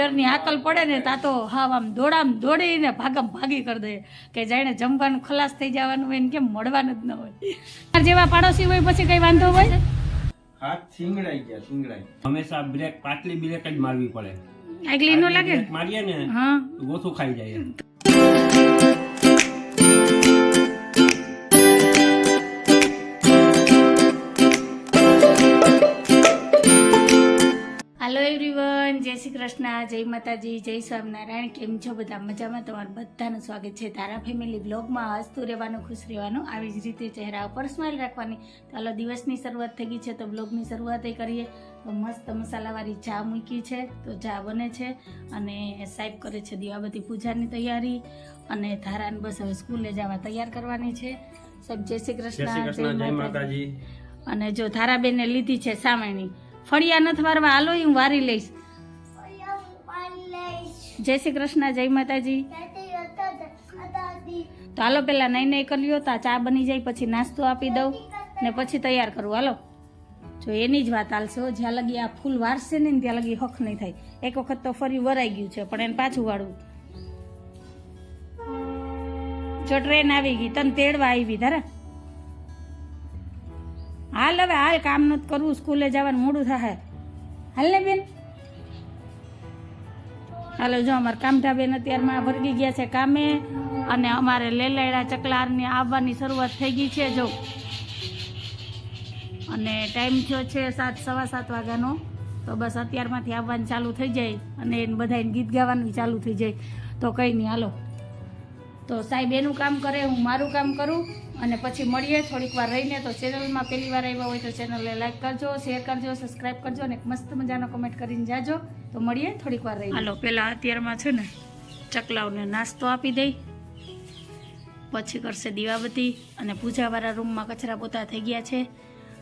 હરિહરની આકલ પડે ને તા તો હાવ આમ દોડામ દોડીને ભાગમ ભાગી કરી દે. કે જાણે જમવાનું ખલાસ થઈ જવાનું હોય ને કેમ મળવાનું જ ન હોય. જેવા પાડોશી હોય પછી કઈ વાંધો હોય? હાથ સિંગડાઈ ગયા સિંગડાઈ હંમેશા બ્રેક પાટલી બ્રેક જ મારવી પડે. આગલી નો લાગે મારીએ ને હા. ગોથું ખાઈ જાય હેલો એવરીવન જય શ્રી કૃષ્ણ જય માતાજી જય સ્વામિનારાયણ. કેમ છો બધા? મજામાં? તમારું બધાનું સ્વાગત છે તારા ફેમિલી બ્લોગમાં હસતું રહેવાનું ખુશ રહેવાનું આવી જ રીતે ચહેરા ઉપર સ્માઇલ રાખવાની. ચાલો દિવસની શરૂઆત થઈ ગઈ છે તો બ્લોગની શરૂઆત કરીએ. તો મસ્ત મસાલાવાળી ચા મૂકી છે. તો ચા બને છે અને સાહેબ કરે છે દીવાબત્તી પૂજાની તૈયારી. અને ધારાને બસ હવે સ્કૂલે જવા તૈયાર કરવાની છે. સાહેબ જય શ્રી કૃષ્ણ કૃષ્ણ જય માતાજી. અને જો ધારાબેને લીધી છે સામેની ફળિયા નથી વારવા હાલો હું વારી લઈશ. જય શ્રી કૃષ્ણ, જય માતાજી. તો હાલો પેલા નહીં નહીં કરી લ્યો, તો ચા બની જાય, પછી નાસ્તો આપી દઉં ને પછી તૈયાર કરું. હાલો. જો એની જ વાત હાલશે જ્યાં લગી આ ફૂલ વારશે ને ત્યાં લગી હક નહીં થાય. એક વખત તો ફરી વરાઈ ગયું છે, પણ એને પાછું વાળવું. જો ટ્રેન આવી ગઈ, તને તેડવા આવી ધારા. હાલ હવે હાલ કામ નથી કરવું, સ્કૂલે જવાનું મોડું થાય. હાલ ને બેન. હાલો, જો અમારે કામઠા બેન અત્યારમાં વર્ગી ગયા છે કામે અને અમારે લેલાયડા ચકલારની આવવાની શરૂઆત થઈ ગઈ છે, જો. અને ટાઈમ થયો છે સાત, સવા સાત વાગ્યાનો. તો બસ અત્યારમાંથી આવવાનું ચાલુ થઈ જાય અને એને બધાને ગીત ગાવાનું ચાલુ થઈ જાય. તો કંઈ નહીં, હાલો. તો સાહેબ, એનું કામ કરે, હું મારું કામ કરું. અને પછી મળીએ થોડીક વાર રહીને. તો ચેનલમાં પહેલી વાર આવ્યા હોય તો ચેનલને લાઈક કરજો શેર કરજો સબસ્ક્રાઈબ કરજો અને મસ્ત મજાનો કમેન્ટ કરીને જાજો. તો મળીએ થોડીક વાર રહી હાલો પહેલાં અત્યારમાં છે ને, ચકલાઓને નાસ્તો આપી દઈ. પછી કરશે દીવાબત્તી અને પૂજાવાળા રૂમમાં કચરા પોતા થઈ ગયા છે.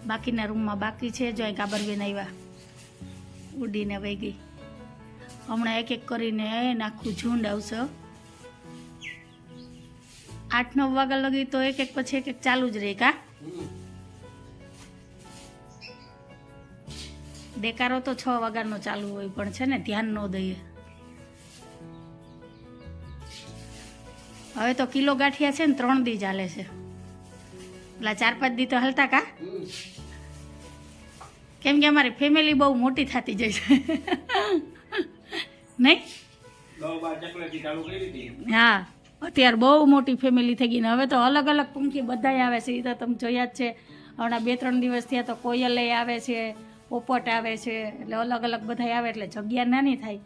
બાકીના રૂમમાં બાકી છે. જો અહીં કાબરબેન આવ્યા. ઉડીને વહી ગઈ. હમણાં એક એક કરીને નાખું ઝુંડ આવશે. આઠ નવ વાગ્યા લગી તો એક એક પછી એક એક ચાલુ જ રહે કા? દેકારો તો છ વાગ્યાનો ચાલુ હોય પણ છે ને ધ્યાન ન દઈએ. હવે તો કિલો ગાંઠિયા છે ને ત્રણ દી ચાલે છે. પેલા ચાર પાંચ દી તો હલતા કા? કેમ કે અમારી ફેમિલી બહુ મોટી થતી જાય છે. નહીં? હા. અત્યારે બહુ મોટી ફેમિલી થઈ ગઈ ને હવે તો અલગ અલગ પંખી બધાય આવે છે. એ તો તમે જોયા જ છે. હમણાં બે ત્રણ દિવસ થયા તો કોયલે આવે છે, પોપટ આવે છે, એટલે અલગ અલગ બધાય આવે, એટલે જગ્યા નાની થાય.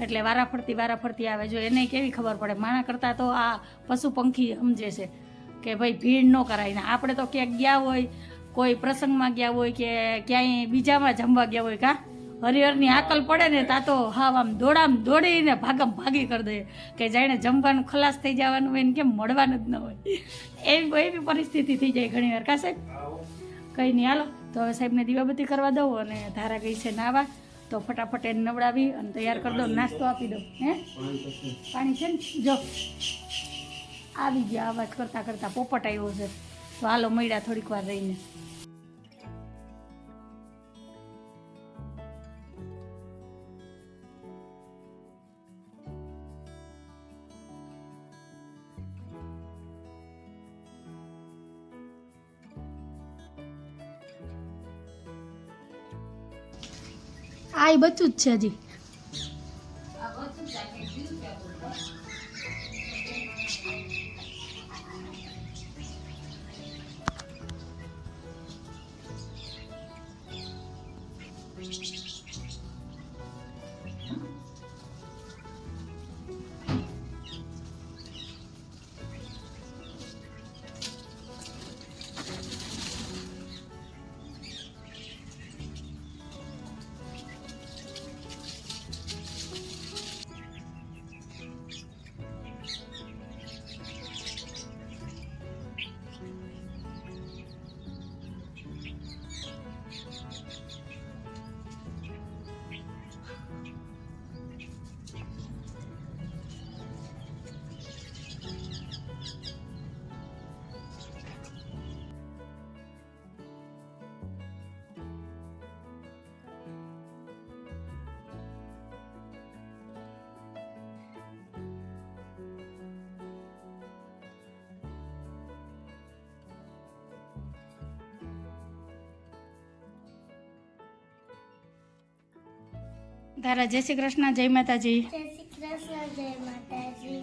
એટલે વારાફરતી વારાફરતી આવે. જો એને કેવી ખબર પડે? માણા કરતાં તો આ પશુ પંખી સમજે છે કે ભાઈ ભીડ ન કરાય. ને આપણે તો ક્યાંક ગયા હોય, કોઈ પ્રસંગમાં ગયા હોય કે ક્યાંય બીજામાં જમવા ગયા હોય કા? હરિહરની આકલ પડે ને તા તો હાવ આમ દોડામ દોડીને ભાગમ ભાગી કરી દે. કે જાણે જમવાનું ખલાસ થઈ જવાનું હોય ને કેમ મળવાનું જ ન હોય. એવી એવી પરિસ્થિતિ થઈ જાય ઘણી વાર. કા કંઈ નહીં, હાલો. તો હવે સાહેબને દીવાબત્તી કરવા દઉં અને ધારા ગઈ છે નાવા. તો ફટાફટ એને નવડાવી અને તૈયાર કરી દઉં નાસ્તો આપી દઉં. હે? પાણી છે ને? જો. આવી ગયા. અવાજ કરતાં કરતાં પોપટ આવ્યો છે. તો હાલો, મળ્યા થોડીક વાર રહીને. આ બચ્ચું જ છે હજી. તારા જય શ્રી કૃષ્ણ જય માતાજી. જય શ્રી કૃષ્ણ જય માતાજી.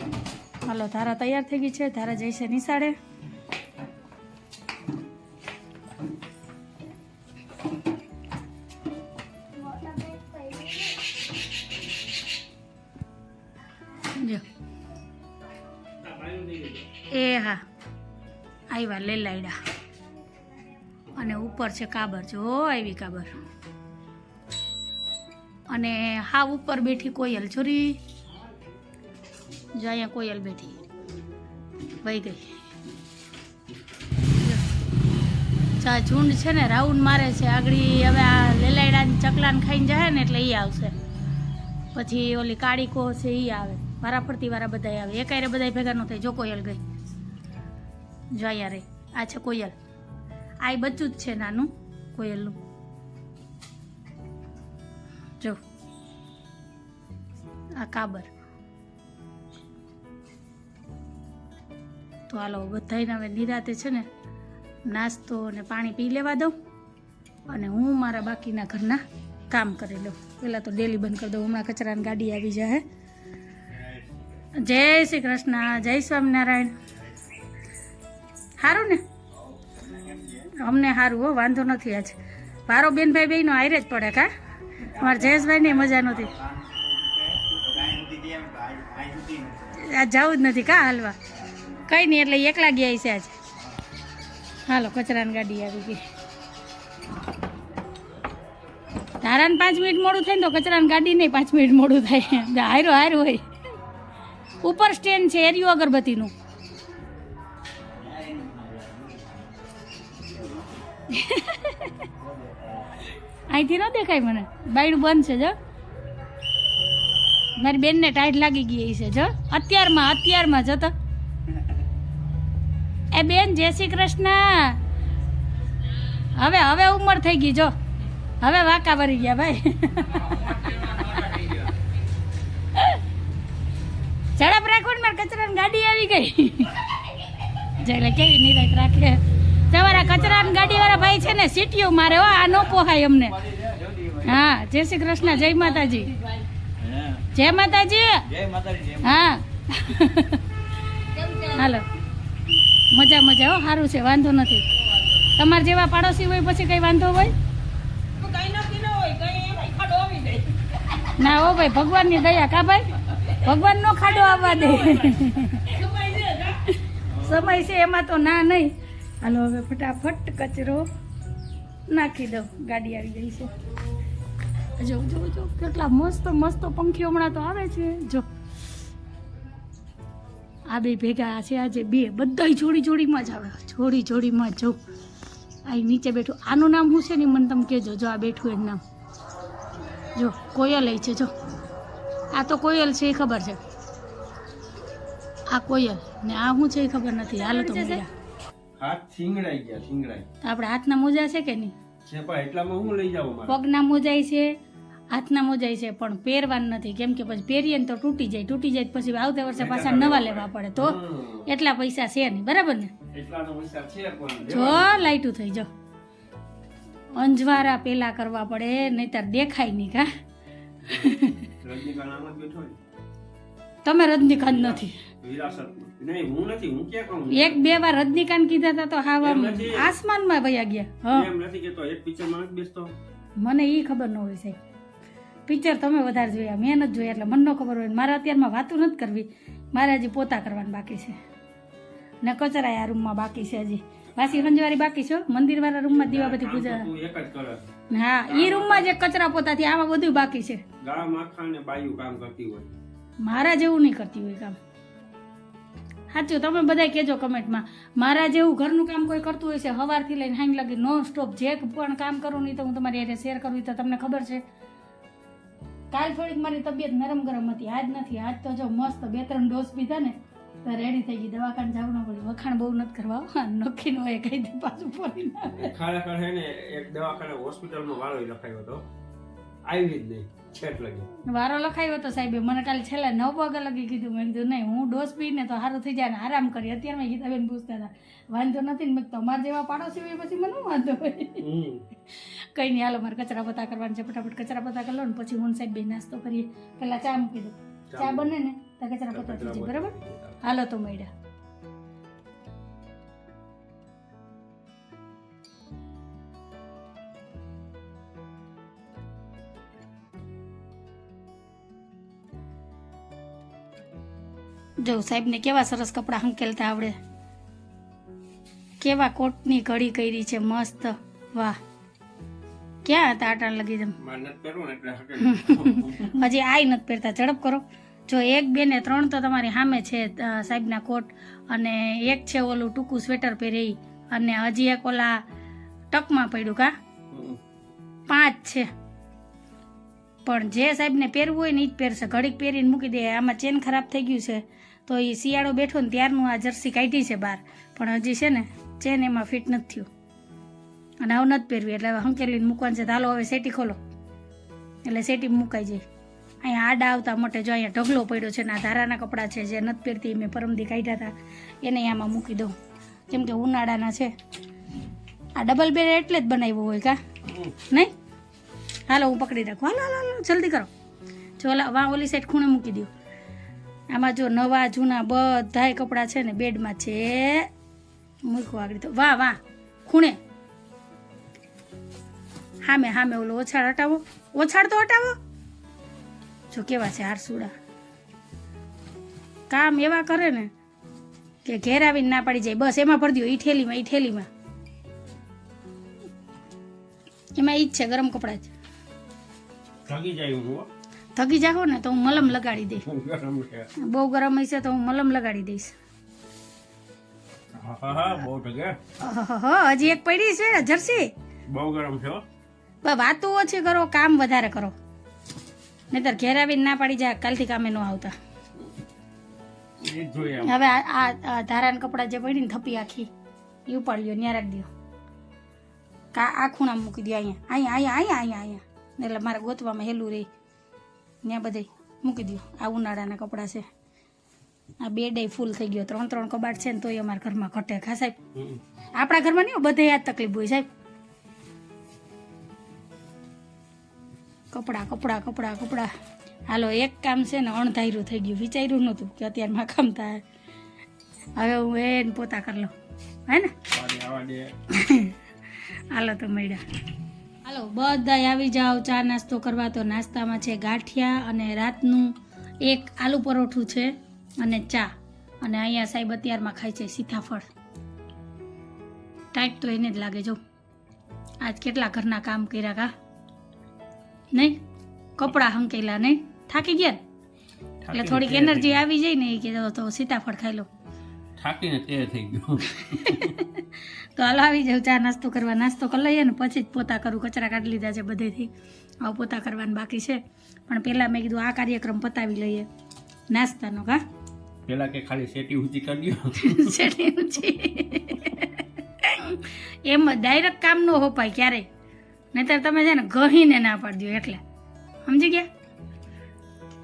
હાલો તારા તૈયાર થઈ ગઈ છે. તારા જય છે નિશાળે. એ હા. આવ્યા લેલાયડા. અને ઉપર છે કાબર. જો આવી કાબર. અને હા ઉપર બેઠી કોયલ છોરી જો અહીંયા કોયલ બેઠી. વહી ગઈ. ચા ઝુંડ છે ને, રાઉન્ડ મારે છે. આગળ હવે આ લેલાયડાની ચકલાને ખાઈને જાય ને એટલે એ આવશે. પછી ઓલી કાળી કો છે એ આવે. વારા ફરતી વારા બધા આવે. એકાયરે બધા ભેગા ન થાય. જો કોયલ ગઈ. જો અહીંયા રે આ છે કોયલ આ બચ્ચું જ છે નાનું કોયલનું આ કાબર. તો હાલો બધાને હવે નિરાતે છે ને નાસ્તો અને પાણી પી લેવા દઉં અને હું મારા બાકીના ઘરના કામ કરી લઉં. પહેલાં તો ડેલી બંધ કરી દઉં, હમણાં કચરાની ગાડી આવી જાય જય શ્રી કૃષ્ણ, જય સ્વામિનારાયણ. સારું ને? અમને સારું હો, વાંધો નથી આજ. મારો બેનભાઈ બેનો આયરે જ પડે કા? અમારા જયેશભાઈને મજા નથી આજ જવું જ નથી કા હાલવા? કંઈ નહીં એટલે એકલા ગયા છે આજે. હાલો, કચરાની ગાડી આવી ગઈ. ધારાને પાંચ મિનિટ મોડું થાય ને તો કચરાની ગાડી નહીં પાંચ મિનિટ મોડું થાય. હારો હારું હોય. ઉપર સ્ટેન્ડ છે, એરિયો અગરબત્તીનું. અહીંથી ન દેખાય મને. બાયડું બંધ છે, જો. મારી બેનને ટાઈટ લાગી ગઈ છે, જો. અત્યારમાં અત્યારમાં જતો એ બેન, જય શ્રી કૃષ્ણ. હવે હવે ઉંમર થઈ ગઈ, જો. હવે વાંકા ભરી ગયા, ભાઈ. ઝડપ રાખો ને, મારે કચરાની ગાડી આવી ગઈ. એટલે કેવી નિરાત રાખે. તમારા કચરાની ગાડી વાળા ભાઈ છે ને, સીટીઓ મારે, હો, આ નો પોહાય અમને. હા, જય શ્રી કૃષ્ણ, જય માતાજી. જય માતાજી. હા. હાલો. મજા મજા હો સારું છે વાંધો નથી. તમારા જેવા પાડોશી હોય પછી કઈ વાંધો હોય? ના હો ભાઈ ભગવાનની દયા કા ભાઈ? ભગવાન નો ખાડો આવવા દે. સમય છે એમાં તો ના નહીં. હાલો હવે ફટાફટ કચરો નાખી દઉં. ગાડી આવી ગઈ છે. જો જો જો કેટલા મસ્ત મસ્ત પંખીઓ હમણાં તો આવે છે. જો. આ બે ભેગા છે આજે બે. બધા જોડી જોડીમાં જ આવે. જોડી જોડીમાં જો આ નીચે બેઠું. આનું નામ શું છે ને મને તમે કહેજો. જો આ બેઠું એનું નામ. જો કોયલ છે જો. આ તો કોયલ છે એ ખબર છે. આ કોયલ. ને આ શું છે એ ખબર નથી. હાલ તો મળ્યા હાથ આપણે હાથના મોજા છે કે નહીં? છે પણ એટલામાં હું લઈ જાઉં પગના મોજાય છે હાથના મોજાય છે પણ પહેરવાનું નથી. કેમ કે પછી પહેરીએ ને તો તૂટી જાય. તૂટી જાય પછી આવતા વર્ષે પાછા નવા લેવા પડે. તો એટલા પૈસા છે નહીં. બરાબર ને? જો લાઈટું થઈ જો. અંજવારા પેલા કરવા પડે નહીતર દેખાય નહીં કા? તમે રજનીકાંત નથી. એક બે વાર રજનીકાંત કીધા હતા તો હા આસમાનમાં વયા ગયા. મને એ ખબર ન હોય સાહેબ. પિક્ચર તમે વધારે જોયા મેં નથી જોયા એટલે મને ન ખબર હોય. મારે અત્યારમાં વાતું નથી કરવી. મારે હજી પોતા કરવાનું બાકી છે. ને કચરા આ રૂમમાં બાકી છે હજી. વાસી રંજવારી બાકી છો મંદિર મંદિરવાળા રૂમમાં દીવા બધી પૂજા હા એ રૂમમાં જે કચરા પોતાથી આમાં બધું બાકી છે. ગામ આખા ને બાયું કામ કરતી હોય. મારા જેવું નહીં કરતી હોય કામ. સાચું, તમે બધા કહેજો કમેન્ટમાં, મારા જેવું ઘરનું કામ કોઈ કરતું હોય છે? સવારથી લઈને હાંગ લગી નોન સ્ટોપ જે પણ કામ કરું નહીં તો હું તમારી હારે શેર કરું તો તમને ખબર છે. કાલ થોડીક મારી તબિયત નરમ ગરમ હતી, આજ નથી, આજ તો જો મસ્ત બે ત્રણ ડોઝ પીધા ને, તો રેડી થઈ ગઈ. દવાખાને જવું ન પડ્યું વખાણ બહુ નથી કરવા નક્કી ન હોય કઈ દે પાછું ફરી ખાડા ખાડે એક દવાખાને હોસ્પિટલમાં વાળો લખાયો હતો. આવી જ નહીં. છેટ લગી. વારો લખાયો તો સાહેબે મને કાલે છેલ્લા નવ વાગે લગી કીધું. મેં કીધું નહીં હું ડોસ પીને તો સારું થઈ જાય ને આરામ કરી. અત્યારે મેં ગીતાબેન પૂછતા હતા વાંધો નથી ને તમારા જેવા પાડોશી હોય પછી મને વાંધો હોય? કંઈ નહીં હાલો મારે કચરા પતા કરવાનું છે. ફટાફટ કચરા પતા કરી લો ને પછી હું સાહેબ બે નાસ્તો કરીએ. પહેલાં ચા મૂકી દો ચા બને ને તો કચરા પતા થઈ જાય બરાબર? હાલો તો મળ્યા. જો સાહેબને કેવા સરસ કપડાં હંકેલતા આવડે. કેવા કોટની ઘડી કરી છે મસ્ત. વાહ. ક્યાં હતા આટાણ લગી જમ? હજી આઈ નથી પહેરતા. ઝડપ કરો. જો એક બે ને ત્રણ તો તમારી સામે છે સાહેબના કોટ. અને એક છે ઓલું ટૂંકું સ્વેટર પહેરી અને હજી એક ઓલા ટકમાં પડ્યું કા? પાંચ છે. પણ જે સાહેબને પહેરવું હોય ને એ જ પહેરશે. ઘડીક પહેરીને મૂકી દે. આમાં ચેન ખરાબ થઈ ગયું છે. તો એ શિયાળો બેઠો ને ત્યારનું આ જર્સી કાઢી છે બહાર. પણ હજી છે ને, ચેન એમાં ફિટ નથી થયું. અને આવું નથી પહેરવી એટલે હંકેલીને મૂકવાનું છે. તો હવે સેટી ખોલો. એટલે સેટી મુકાઈ જાય. અહીંયા આડા આવતા મોટે જો અહીંયા ઢગલો પડ્યો છે ને, આ ધારાના કપડાં છે જે નથી પહેરતી મેં પરમદી કાઢ્યા હતા. એને આમાં મૂકી દઉં. કેમ કે ઉનાળાના છે. આ ડબલ બેડ એટલે જ બનાવ્યો હોય કા? નહીં? હાલો, હું પકડી રાખું. હાલો હાલો જલ્દી કરો. જો વા ઓલી સાઈડ ખૂણે મૂકી દો આમાં જો નવા જૂના બધાય કપડાં છે ને બેડમાં છે મૂકવા આગળ તો. વાહ વાહ, ખૂણે. હામે હામે ઓલો ઓછાડ હટાવો. ઓછાડ તો હટાવો. જો કેવા છે હારસુડા. કામ એવા કરે ને કે ઘેર આવીને ના પાડી જાય. બસ એમાં ભરી દો, ઈ ઠેલીમાં ઈ ઠેલીમાં. એમાં ઈ જ છે ગરમ કપડાં જ. થકી જાઓ ને તો હું મલમ લગાડી દઈશ. બહુ ગરમ હશે તો હું મલમ લગાડી દઈશ. હજી એક પડી છે જર્સી. બહુ ગરમ છે વાતો ઓછી કરો કામ વધારે કરો. નહીતર ઘેર આવીને ના પાડી જાય કાલથી કામે ન આવતા. હવે આ ધારાના કપડાં જે પડી ને થપી આખી એ ઉપાડી લ્યો ન્યા રાખી દો કા આ ખૂણા મૂકી દો અહીંયા અહીંયા અહીંયા અહીંયા અહીંયા. એટલે મારે ગોતવામાં હેલું રહે. ત્યાં બધે મૂકી દો આ ઉનાળાના કપડાં છે. આ બે ડે ફૂલ થઈ ગયો. ત્રણ ત્રણ કબાટ છે ને તોય અમારા ઘરમાં ઘટે ખા સાહેબ? આપણા ઘરમાં નહીં બધે આ તકલીફ હોય સાહેબ. કપડા કપડા કપડા કપડા. હાલો એક કામ છે ને અણધાર્યું થઈ ગયું. વિચાર્યું નહોતું કે અત્યારમાં કામ થાય. હવે હું એને પોતા કરી લઉં. હે ને? હાલો તો મળ્યા. હાલો બધા આવી જાઓ ચા નાસ્તો કરવા. તો નાસ્તામાં છે ગાંઠિયા અને રાતનું એક આલુ પરોઠું છે અને ચા. અને અહીંયા સાહેબ અત્યારમાં ખાય છે સીતાફળ. ટાઈટ તો એને જ લાગે જો. આજ કેટલા ઘરના કામ કર્યા કા? નહીં? કપડાં હંકેલા નહીં? થાકી ગયા? એટલે થોડીક એનર્જી આવી જાય ને એ કીધો તો સીતાફળ ખાઈ લો. થાકીને તે થઈ ગયો. તો હાલો આવી જાવ ચા નાસ્તો કરવા. નાસ્તો કરી લઈએ ને પછી જ પોતા કરું. કચરા કાઢી લીધા છે બધેથી. હવે પોતા કરવાનું બાકી છે. પણ પહેલાં મેં કીધું આ કાર્યક્રમ પતાવી લઈએ. નાસ્તાનો કા પેલા કે ખાલી સેટી ઊંચી કરી દો. શેરડીનું છે. એમ ડાયરેક્ટ કામ ન હોપાય ક્યારેય. નહીતર તમે છે ને ગહીને ના પાડી દો એટલે. સમજી ગયા?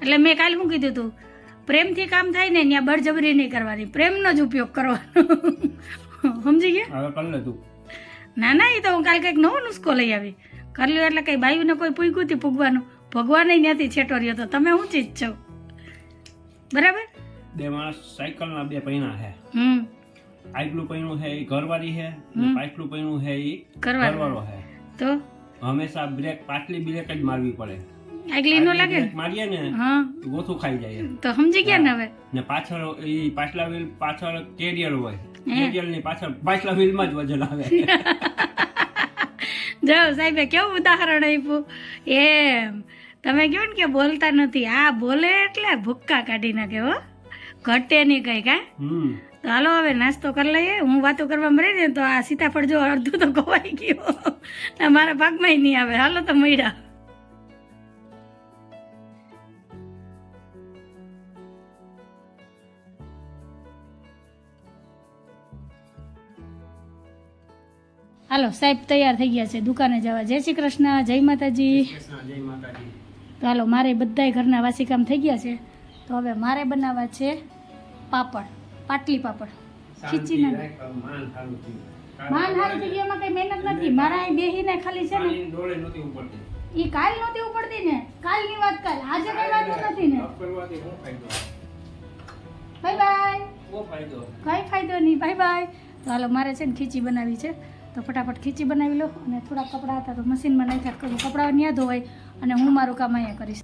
એટલે મેં કાલે શું કીધું હતું પ્રેમથી કામ થાય ને ત્યાં બળજબરી નહીં કરવાની. પ્રેમનો જ ઉપયોગ કરવાનો. સમજી ગયા? હવે કરી તું. ના ના એ તો હું કાલે કંઈક નવો નુસ્ખો લઈ આવી. કરી લ્યો એટલે કઈ બાયુને કોઈ પૂગ્યું હતી પૂગવાનું. ભગવાન ત્યાંથી છેટો રહ્યો તો તમે શું ચીજ છો. બરાબર? બે માણસ સાયકલના બે પૈણા છે. હમ. આગલું પૈણું છે એ ઘરવાળી છે. પાછલું પૈણું છે એ ઘરવાળો છે. તો? હંમેશા બ્રેક પાછલી બ્રેક જ મારવી પડે. આગલી નો લાગે મારીએ ને હા. ગોથું ખાઈ જાય તો સમજી ગયા ને હવે? ને પાછળ એ પાછલા વ્હીલ પાછળ કેરિયર હોય. કેરિયરની પાછળ પાછલા વ્હીલમાં જ વજન આવે. જો સાહેબે કેવું ઉદાહરણ આપ્યું? એમ. તમે કહો ને કે બોલતા નથી. આ બોલે એટલે ભૂક્કા કાઢી નાખે હો. ઘટે નહીં કઈ કા તો હાલો હવે નાસ્તો કરી લઈએ. હું વાતો કરવા મળી ને તો આ સીતાફળ જો અડધું તો ખોવાઈ ગયો. મારા ભાગમાં નહીં આવે. હાલો તો મળ્યા. હાલો સાહેબ તૈયાર થઈ ગયા છે દુકાને જવા. જય શ્રી કૃષ્ણ જય માતાજી. તો હાલો મારે બધાય ઘરના વાસી કામ થઈ ગયા છે. તો હવે મારે બનાવવા છે પાપડ પાટલી પાપડ. ખીચીના. માન સારું થઈ ગયું. એમાં કઈ મહેનત નથી. મારા અહીં બેહીને ખાલી છે ને. એ ડોળે નહોતી ઉપડતી. ઈ કાલ નહોતી ઉપડતી ને. વાત કાલ. આજે કઈ વાત નથી ને. Bye bye. કઈ ફાયદો નહીં. Bye bye. તો હાલો મારે છે ને ખીચી બનાવી છે. તો ફટાફટ ખીચી બનાવી લો અને થોડા કપડાં હતા તો મશીનમાં નાખ્યા કરું કપડાં ન્યા ધોવાય અને હું મારું કામ અહીંયા કરીશ.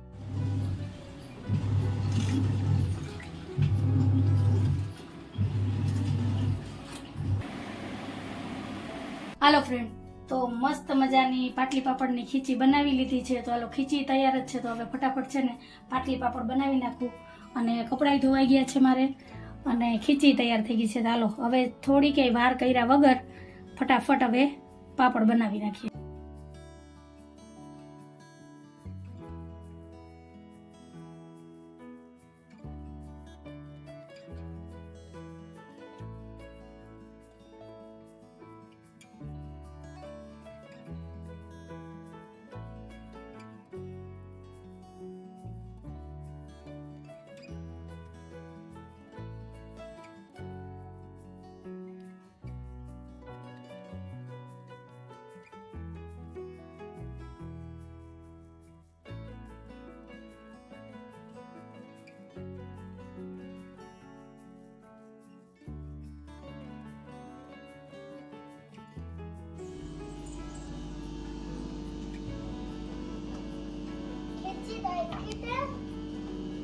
હાલો ફ્રેન્ડ તો મસ્ત મજાની પાટલી પાપડની ખીચી બનાવી લીધી છે. તો હાલો ખીચી તૈયાર જ છે. તો હવે ફટાફટ છે ને પાટલી પાપડ બનાવી નાખું અને કપડાં ધોવાઈ ગયા છે મારે અને ખીચી તૈયાર થઈ ગઈ છે. તો હાલો, હવે થોડી ક્યાંય વાર કર્યા વગર ફટાફટ હવે પાપડ બનાવી નાખીએ.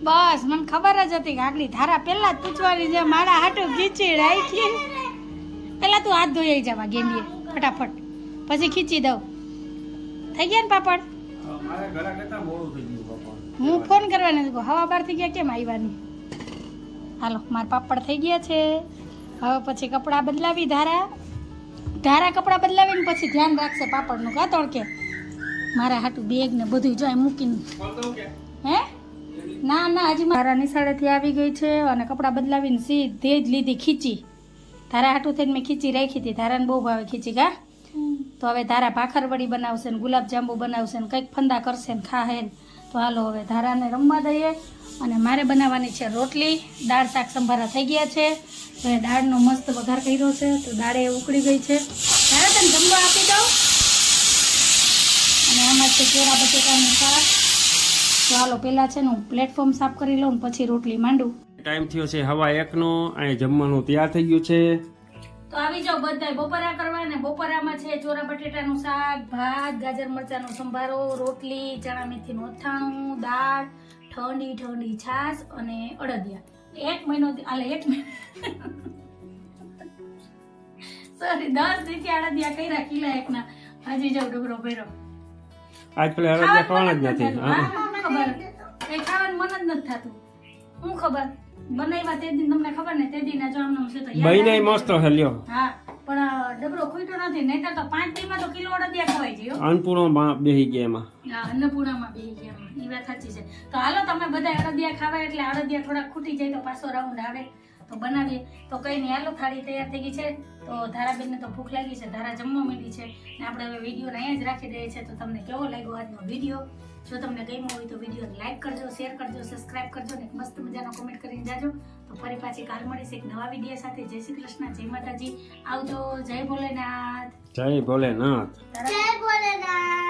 બસ, મને ખબર જ હતી કે આગલી ધારા પહેલા જ પૂછવાની છે. મારા હાટું ખીચી રાખી. પહેલા તું હાથ ધોઈ જવા ગેંડીએ, ફટાફટ. પછી ખીચી દઉં. થઈ ગયા ને પાપડ? હું ફોન કરવાની હતી હવા બાર થઈ ગયા કેમ આવવાની હાલો, મારા પાપડ થઈ ગયા છે. હવે પછી કપડાં બદલાવી ધારા. ધારા કપડાં બદલાવીને પછી ધ્યાન રાખશે પાપડનું કાતોળ તડકે? મારા હાટું બેગ ને બધું જોઈ મૂકીને. હે? ના ના હજી મારા નિશાળેથી આવી ગઈ છે અને કપડાં બદલાવીને સીધે જ લીધી ખીચી. ધારા હાટું થઈને મેં ખીચી રાખી હતી. ધારાને બહુ ભાવે ખીચી ગા તો હવે ધારા ભાખરવડી બનાવશે ને ગુલાબજાંબુ બનાવશે ને કંઈક ફંદા કરશે ને ખાહે તો હાલો હવે ધારાને રમવા દઈએ અને મારે બનાવવાની છે રોટલી. દાળ શાક સંભારા થઈ ગયા છે. તો એ દાળનો મસ્ત વઘાર કર્યો છે. તો દાળે ઉકળી ગઈ છે. ધારા તને જમવા આપી દઉં. છે કેરા બટેકાનું શાક તો હાલો પહેલાં છે ને હું પ્લેટફોર્મ સાફ કરી લઉં ને પછી રોટલી માંડું. ટાઈમ થયો છે હવા એકનો અહીં જમવાનું તૈયાર થઈ ગયું છે. તો આવી જાઓ બધાય બપોરા કરવા ને બપોરામાં છે ચોરા બટેટાનું શાક ભાત ગાજર મરચાંનો સંભારો રોટલી ચણા મેથીનું અથાણું દાળ ઠંડી ઠંડી છાશ અને અડદિયા. એક મહિનો આલે એક મહિનો સોરી દસ દિવસથી અડદિયા કર્યા કિલા એકના. હજી જાવ ડબરો ભર્યો. આજ પેલા હળદિયા ખાવાના જ નથી. હા. ખાવાનું મન જ નથી થતું. શું ખબર? બનાવ્યા તે દિન તમને ખબર ને? તે દી ના જવાનું છે તો બહીને મસ્ત છે લ્યો. હા પણ ડબરો ખૂટ્યો નથી નહીં તો પાંચ દીમાં તો કિલો અડદિયા ખવાઈ ગયો. માં બેહી ગયા એમાં. હા અન્નપૂર્ણામાં બેહી ગયા એ વાત સાચી છે. તો હાલો તમે બધા અડદિયા ખાવા એટલે અડદિયા થોડા ખૂટી જાય તો પાછો રાઉન્ડ આવે. બનાવીએ. તો કઈ નહીં હાલો થાળી તૈયાર થઈ ગઈ છે. તો ધારાબેનને તો ભૂખ લાગી છે ધારા જમવા માંડી છે. ને આપણે હવે વિડીયોને અહીંયા જ રાખી દઈએ છીએ. તો તમને કેવો લાગ્યો આજનો વીડિયો? જો તમને ગમ્યો હોય તો વિડીયોને લાઈક કરજો શેર કરજો સબસ્ક્રાઇબ કરજો ને એક મસ્ત મજાનો કોમેન્ટ કરીને જાજો. તો ફરી પાછી કાલ મળીશ એક નવા વીડિયો સાથે. જય શ્રી કૃષ્ણ જય માતાજી. આવજો જય ભોલેનાથ. જય ભોલેનાથ. જય ભોલેનાથ.